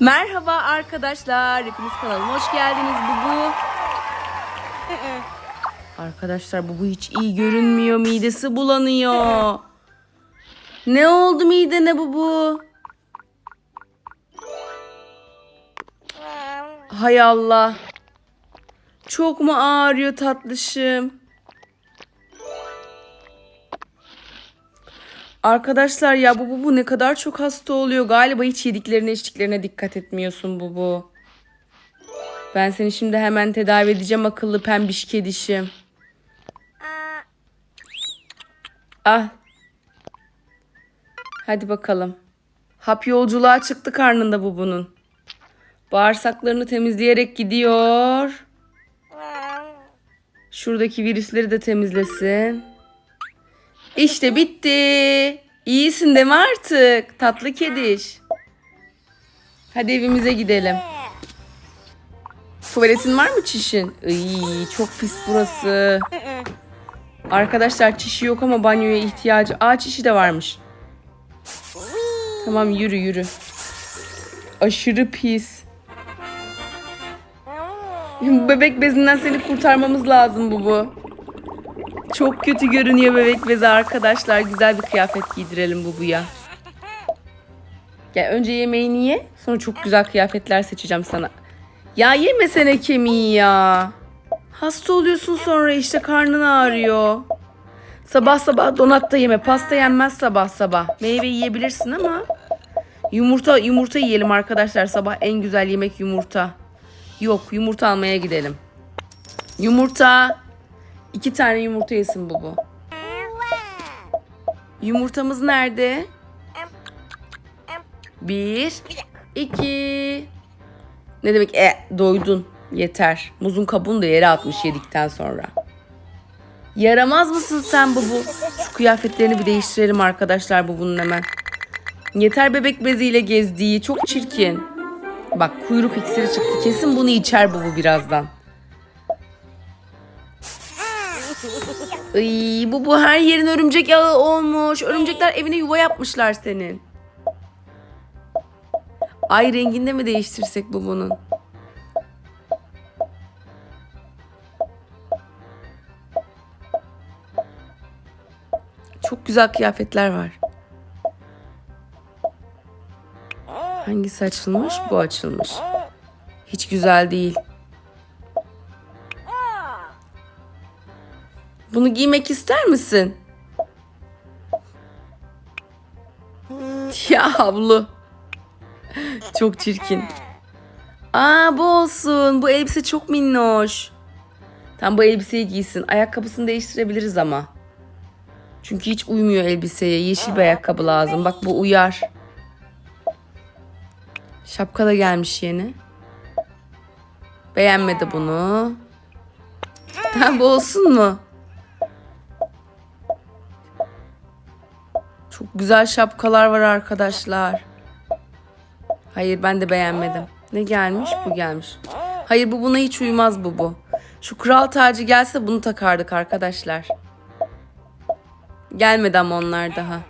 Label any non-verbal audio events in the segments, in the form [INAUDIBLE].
Merhaba arkadaşlar. Hepiniz kanalıma hoş geldiniz. Bubu. Arkadaşlar Bubu hiç iyi görünmüyor. Midesi bulanıyor. Ne oldu midene Bubu? Hay Allah. Çok mu ağrıyor tatlışım? Arkadaşlar ya bu bu bu ne kadar çok hasta oluyor. Galiba hiç yediklerine içtiklerine dikkat etmiyorsun bu bu. Ben seni şimdi hemen tedavi edeceğim akıllı pembiş kedişim. Ah. Hadi bakalım. Hap yolculuğa çıktı karnında bu bunun. Bağırsaklarını temizleyerek gidiyor. Şuradaki virüsleri de temizlesin. İşte bitti. İyisin mi artık? Tatlı kediş. Hadi evimize gidelim. Tuvaletin var mı çişin? Iy, çok pis burası. Arkadaşlar çişi yok ama banyoya ihtiyacı. Aa çişi de varmış. Tamam yürü yürü. Aşırı pis. Bebek bezinden seni kurtarmamız lazım bu bu. Çok kötü görünüyor bebek bezi arkadaşlar. Güzel bir kıyafet giydirelim Bubu'ya. Gel önce yemeğini ye. Sonra çok güzel kıyafetler seçeceğim sana. Ya yemesene kemiği ya. Hasta oluyorsun sonra işte karnın ağrıyor. Sabah sabah donat da yeme. Pasta yenmez sabah sabah. Meyve yiyebilirsin ama. Yumurta yumurta yiyelim arkadaşlar. Sabah en güzel yemek yumurta. Yok yumurta almaya gidelim. Yumurta. İki tane yumurta yesin bu bu. Yumurtamız nerede? Bir, iki. Ne demek? E, doydun. Yeter. Muzun kabuğunu da yere atmış yedikten sonra. Yaramaz mısın sen bu bu? Şu kıyafetlerini bir değiştirelim arkadaşlar bu bunun hemen. Yeter bebek beziyle gezdiği. Çok çirkin. Bak kuyruk iksiri çıktı. Kesin bunu içer bu bu birazdan. Iy, bu bu her yerin örümcek yağı olmuş. Örümcekler evine yuva yapmışlar senin. Ay renginde mi değiştirsek bu bunun? Çok güzel kıyafetler var. Hangisi açılmış? Bu açılmış. Hiç güzel değil. Bunu giymek ister misin? Ya havlu. Çok çirkin. Aa bu olsun. Bu elbise çok minnoş. Tam bu elbiseyi giysin. Ayakkabısını değiştirebiliriz ama. Çünkü hiç uymuyor elbiseye. Yeşil bir ayakkabı lazım. Bak bu uyar. Şapka da gelmiş yeni. Beğenmedi bunu. Ha, bu olsun mu? Çok güzel şapkalar var arkadaşlar. Hayır ben de beğenmedim. Ne gelmiş? Bu gelmiş. Hayır bu buna hiç uymaz bu bu. Şu kral tacı gelse bunu takardık arkadaşlar. Gelmedi ama onlar daha.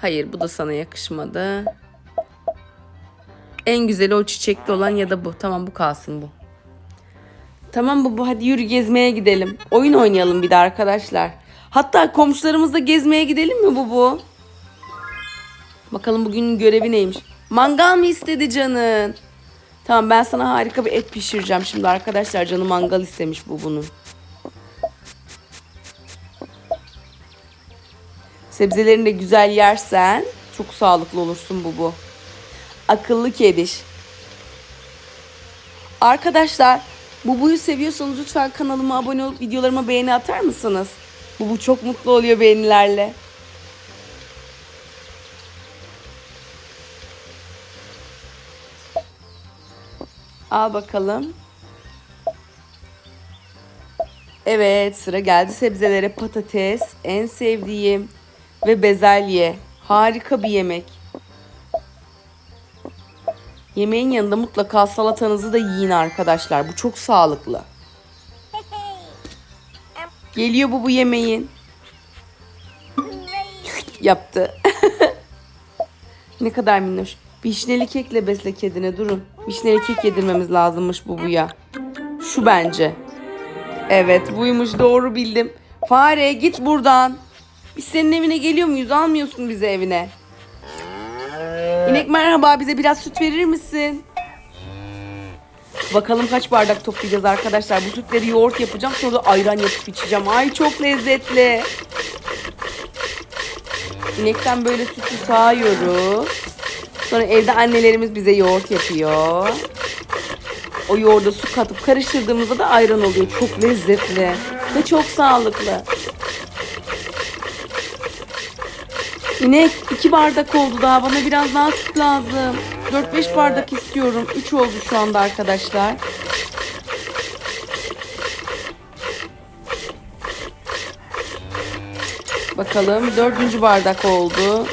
Hayır bu da sana yakışmadı. En güzeli o çiçekli olan ya da bu. Tamam bu kalsın bu. Tamam bu bu hadi yürü gezmeye gidelim. Oyun oynayalım bir de arkadaşlar. Hatta komşularımızla gezmeye gidelim mi bu bu? Bakalım bugünün görevi neymiş? Mangal mı istedi canın? Tamam ben sana harika bir et pişireceğim şimdi arkadaşlar. Canı mangal istemiş bu bunun. Sebzelerini de güzel yersen çok sağlıklı olursun bu bu. Akıllı kediş. Arkadaşlar Bubu'yu seviyorsanız lütfen kanalıma abone olup videolarıma beğeni atar mısınız? Bubu çok mutlu oluyor beğenilerle. Al bakalım. Evet sıra geldi sebzelere patates en sevdiğim ve bezelye. Harika bir yemek. Yemeğin yanında mutlaka salatanızı da yiyin arkadaşlar. Bu çok sağlıklı. Geliyor bu bu yemeğin. Yaptı. [LAUGHS] ne kadar minnoş. Vişneli kekle besle kedine durun. Vişneli kek yedirmemiz lazımmış Bubu'ya. Şu bence. Evet buymuş doğru bildim. Fare git buradan. Biz senin evine geliyor muyuz? Almıyorsun bizi evine. İnek merhaba bize biraz süt verir misin? Bakalım kaç bardak toplayacağız arkadaşlar. Bu sütleri yoğurt yapacağım sonra da ayran yapıp içeceğim. Ay çok lezzetli. İnekten böyle sütü sağıyoruz. Sonra evde annelerimiz bize yoğurt yapıyor. O yoğurda su katıp karıştırdığımızda da ayran oluyor. Çok lezzetli ve çok sağlıklı. İnek iki bardak oldu daha. Bana biraz daha süt lazım. 4-5 bardak istiyorum. 3 oldu şu anda arkadaşlar. Bakalım dördüncü bardak oldu.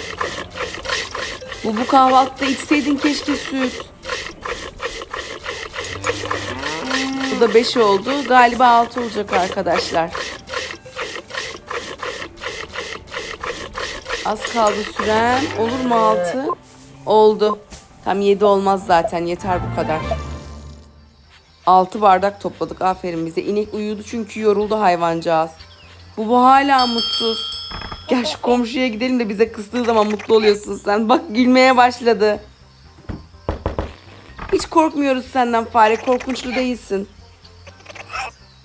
Bu bu kahvaltıda içseydin keşke süt. Bu da 5 oldu. Galiba 6 olacak arkadaşlar. Az kaldı süren. Olur mu 6? Oldu. Tam 7 olmaz zaten. Yeter bu kadar. 6 bardak topladık. Aferin bize. İnek uyudu çünkü yoruldu hayvancağız. Bu bu hala mutsuz. Gel şu komşuya gidelim de bize kıstığı zaman mutlu oluyorsun sen. Bak gülmeye başladı. Hiç korkmuyoruz senden fare. Korkunçlu değilsin.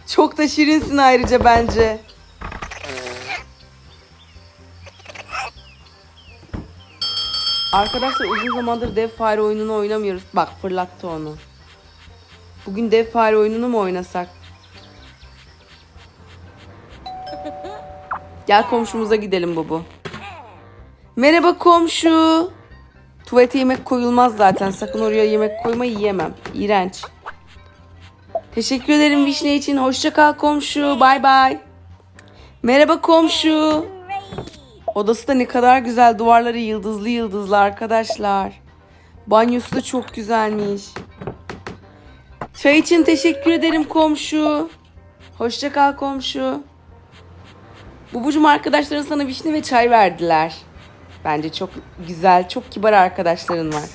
Çok da şirinsin ayrıca bence. Arkadaşlar uzun zamandır dev fare oyununu oynamıyoruz. Bak fırlattı onu. Bugün dev fare oyununu mu oynasak? [LAUGHS] Gel komşumuza gidelim Bubu. Merhaba komşu. Tuvalete yemek koyulmaz zaten. Sakın oraya yemek koyma yiyemem. İğrenç. Teşekkür ederim vişne için. Hoşça kal komşu. Bay bay. Merhaba komşu. Odası da ne kadar güzel. Duvarları yıldızlı yıldızlı arkadaşlar. Banyosu da çok güzelmiş. Çay için teşekkür ederim komşu. Hoşça kal komşu. Bubucum arkadaşların sana vişne ve çay verdiler. Bence çok güzel, çok kibar arkadaşların var.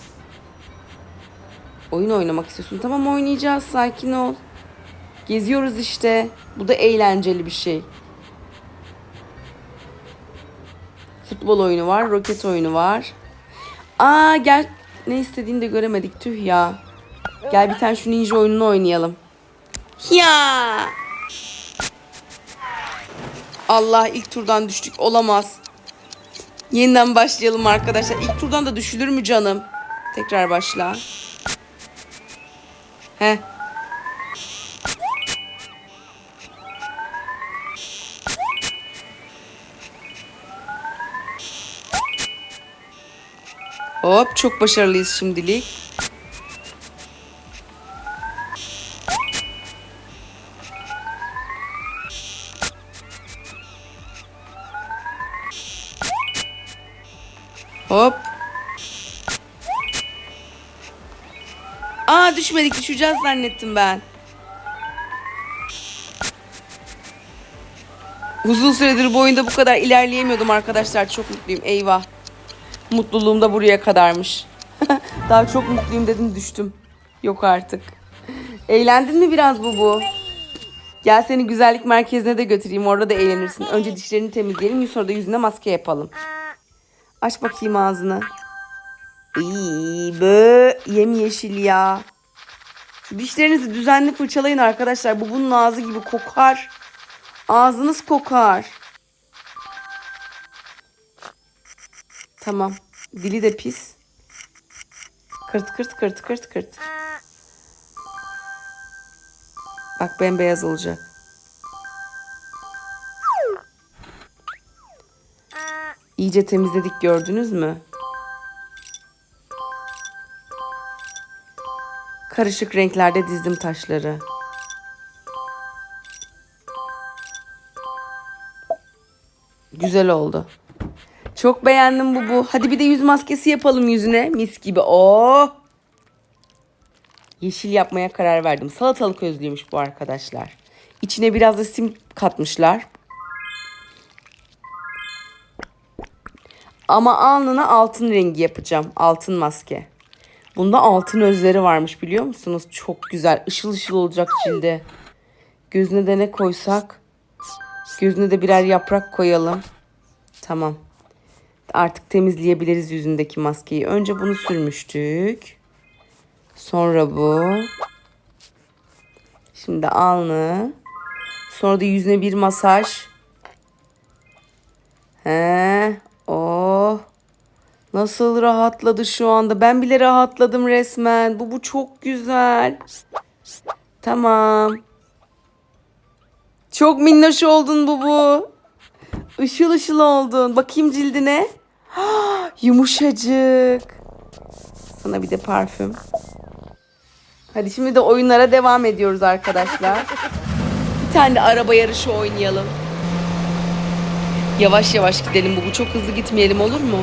Oyun oynamak istiyorsun. Tamam oynayacağız. Sakin ol. Geziyoruz işte. Bu da eğlenceli bir şey. Futbol oyunu var, roket oyunu var. Aa gel. Ne istediğini de göremedik. Tüh ya. Gel bir tane şu ninja oyununu oynayalım. Ya. Allah ilk turdan düştük. Olamaz. Yeniden başlayalım arkadaşlar. İlk turdan da düşülür mü canım? Tekrar başla. He. Hop çok başarılıyız şimdilik. Hop. Aa düşmedik düşeceğiz zannettim ben. Uzun süredir bu oyunda bu kadar ilerleyemiyordum arkadaşlar. Çok mutluyum. Eyvah. Mutluluğum da buraya kadarmış. [LAUGHS] Daha çok mutluyum dedim düştüm. Yok artık. Eğlendin mi biraz bu bu? Gel seni güzellik merkezine de götüreyim. Orada da eğlenirsin. Önce dişlerini temizleyelim. Sonra da yüzüne maske yapalım. Aç bakayım ağzını. İyi bö yemyeşil ya. Dişlerinizi düzenli fırçalayın arkadaşlar. Bu bunun ağzı gibi kokar. Ağzınız kokar. Tamam. Dili de pis. Kırt kırt kırt kırt kırt. Bak bembeyaz olacak. İyice temizledik gördünüz mü? Karışık renklerde dizdim taşları. Güzel oldu. Çok beğendim bu bu. Hadi bir de yüz maskesi yapalım yüzüne. Mis gibi. Oo. Yeşil yapmaya karar verdim. Salatalık özlüymüş bu arkadaşlar. İçine biraz da sim katmışlar. Ama alnına altın rengi yapacağım. Altın maske. Bunda altın özleri varmış biliyor musunuz? Çok güzel. Işıl ışıl olacak cilde. Gözüne de ne koysak? Gözüne de birer yaprak koyalım. Tamam. Artık temizleyebiliriz yüzündeki maskeyi. Önce bunu sürmüştük. Sonra bu. Şimdi alnı. Sonra da yüzüne bir masaj. He, oh. Nasıl rahatladı şu anda. Ben bile rahatladım resmen. Bu bu çok güzel. Tamam. Çok minnoş oldun bu bu. Işıl ışıl oldun. Bakayım cildine. [GASPS] Yumuşacık. Sana bir de parfüm. Hadi şimdi de oyunlara devam ediyoruz arkadaşlar. Bir tane de araba yarışı oynayalım. Yavaş yavaş gidelim bu çok hızlı gitmeyelim olur mu?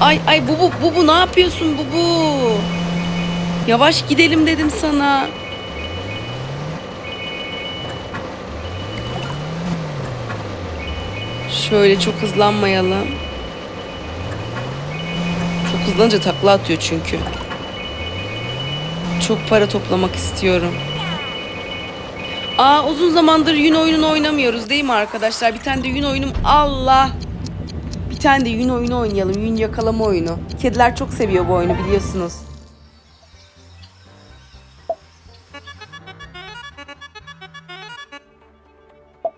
Ay ay bu bu bu bu ne yapıyorsun bu bu? Yavaş gidelim dedim sana. Şöyle çok hızlanmayalım. Çok hızlanınca takla atıyor çünkü. Çok para toplamak istiyorum. Aa uzun zamandır yün oyununu oynamıyoruz değil mi arkadaşlar? Bir tane de yün oyunum Allah. Bir tane de yün oyunu oynayalım. Yün yakalama oyunu. Kediler çok seviyor bu oyunu biliyorsunuz.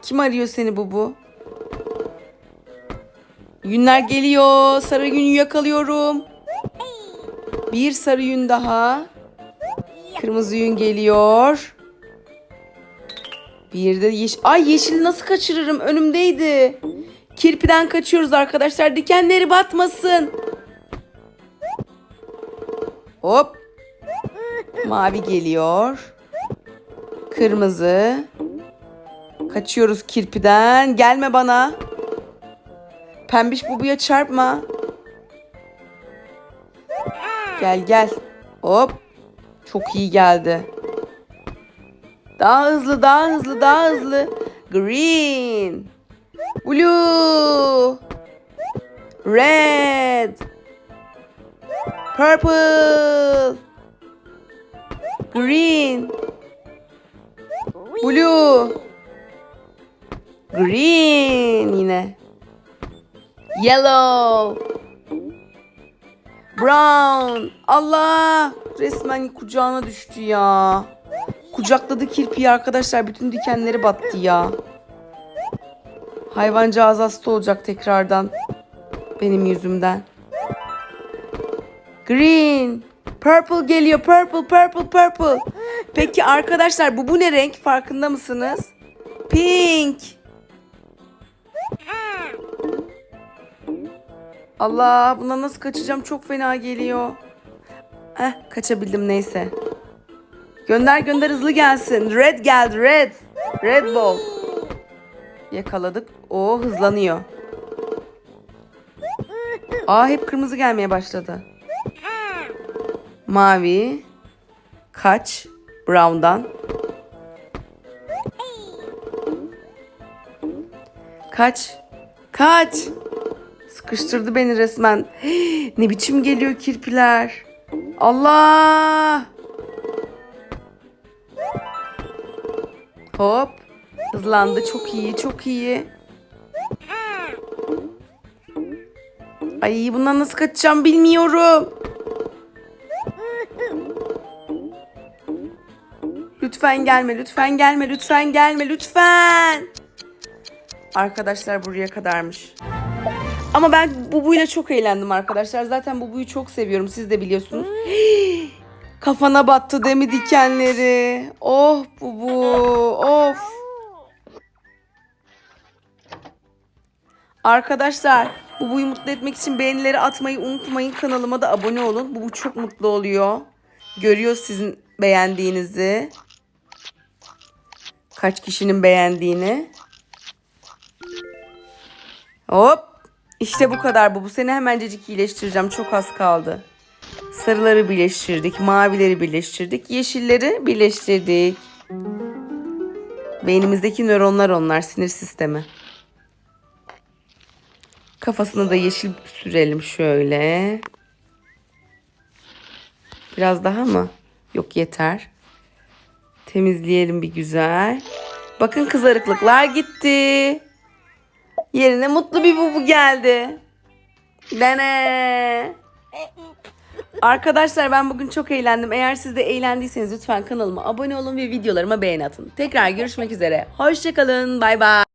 Kim arıyor seni bu bu? Yünler geliyor. Sarı yünü yakalıyorum. Bir sarı yün daha. Kırmızı yün geliyor. Bir de yeşil. Ay yeşili nasıl kaçırırım? Önümdeydi. Kirpiden kaçıyoruz arkadaşlar. Dikenleri batmasın. Hop. Mavi geliyor. Kırmızı. Kaçıyoruz kirpiden. Gelme bana. Pembiş bubuya çarpma. Gel gel. Hop. Çok iyi geldi. Daha hızlı, daha hızlı, daha hızlı. Green. Blue. Red. Purple. Green. Blue. Green yine. Yellow. Brown. Allah. Resmen kucağına düştü ya. Kucakladı kirpiyi arkadaşlar. Bütün dikenleri battı ya. Hayvancağız hasta olacak tekrardan. Benim yüzümden. Green. Purple geliyor. Purple, purple, purple. Peki arkadaşlar bu bu ne renk? Farkında mısınız? Pink. Allah buna nasıl kaçacağım çok fena geliyor. Heh kaçabildim neyse. Gönder gönder hızlı gelsin. Red geldi red. Red ball. Yakaladık. O hızlanıyor. Aa hep kırmızı gelmeye başladı. Mavi. Kaç. Brown'dan. Kaç. Kaç. Sıkıştırdı beni resmen. [GASPS] ne biçim geliyor kirpiler. Allah. Hop. Hızlandı. Çok iyi. Çok iyi. Ay bundan nasıl kaçacağım bilmiyorum. Lütfen gelme, lütfen gelme, lütfen gelme, lütfen. Arkadaşlar buraya kadarmış. Ama ben Bubu'yla çok eğlendim arkadaşlar. Zaten Bubu'yu çok seviyorum. Siz de biliyorsunuz. [GASPS] Kafana battı değil mi dikenleri? Oh Bubu, of. Arkadaşlar Bubu'yu mutlu etmek için beğenileri atmayı unutmayın. Kanalıma da abone olun. Bubu çok mutlu oluyor. Görüyor sizin beğendiğinizi. Kaç kişinin beğendiğini. Hop. İşte bu kadar bu. Bu seni hemencecik iyileştireceğim. Çok az kaldı. Sarıları birleştirdik. Mavileri birleştirdik. Yeşilleri birleştirdik. Beynimizdeki nöronlar onlar. Sinir sistemi. Kafasına da yeşil sürelim şöyle. Biraz daha mı? Yok yeter. Temizleyelim bir güzel. Bakın kızarıklıklar gitti. Yerine mutlu bir bubu geldi. Dene. Arkadaşlar ben bugün çok eğlendim. Eğer siz de eğlendiyseniz lütfen kanalıma abone olun ve videolarıma beğeni atın. Tekrar görüşmek üzere. Hoşçakalın. Bay bay.